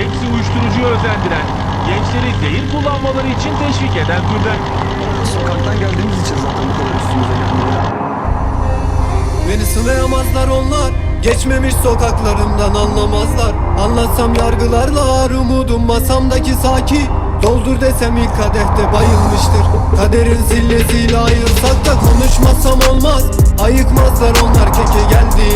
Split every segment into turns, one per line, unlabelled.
hepsi uyuşturucuya özendiren, gençleri değil kullanmaları için teşvik eden türden.
Sokaktan geldiğimiz için zaten bu kadar üstümüze.
Beni sınayamazlar onlar Geçmemiş sokaklarımdan anlamazlar. Anlatsam yargılarlar umudum masamdaki saki. Doldur desem ilk kadehte bayılmıştır. Kaderin sillesiyle ayırsak da konuşmasam olmaz. Ayıkmazlar onlar keke geldiğimiz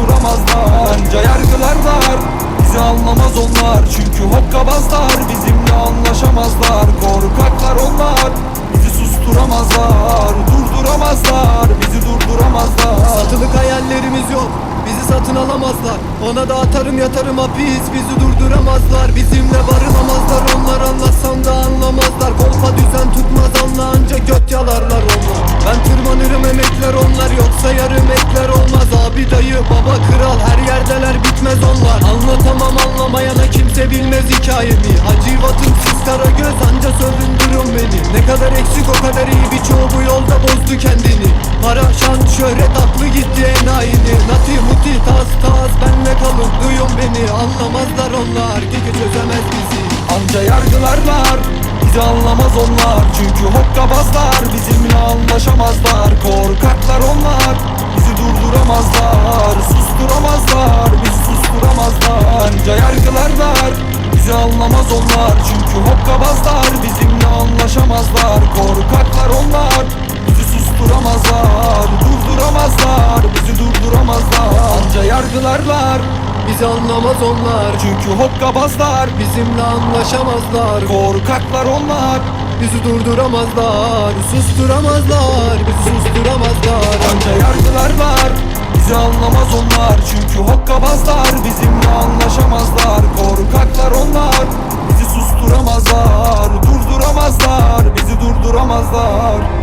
susturamazlar Anca Bizi anlamaz onlar. Çünkü hokkabazlar Bizimle anlaşamazlar. Korkaklar onlar Bizi susturamazlar. Durduramazlar Bizi durduramazlar.
Satılık hayallerimiz yok Bizi satın alamazlar. Ona da atarım yatarım hapis Bizi durduramazlar. Bizimle o kadar iyi birçoğu yolda bozdu kendini. Para şan şöhret aklı gitti enayini. Nati muti tas tas benle kalın duyun beni. Anlamazlar onlar keke çözemez bizi.
Anca yargılarlar Bizi anlamaz onlar. Çünkü hokkabazlar Bizimle anlaşamazlar. Korkaklar onlar Bizi durduramazlar. Susturamazlar Bizi susturamazlar. Anca yargılarlar Bizi anlamaz onlar. Çünkü hokkabazlar Bizimle anlaşamazlar. Korkaklar Bizi
anlamaz onlar
Çünkü hokkabazlar.
Bizimle anlaşamazlar
Korkaklar onlar.
Bizi durduramazlar Susturamazlar. Bizi susturamazlar
Anca yargılar var. Bizi anlamaz onlar Çünkü hokkabazlar. Bizimle anlaşamazlar Korkaklar onlar. Bizi susturamazlar Durduramazlar. Bizi durduramazlar.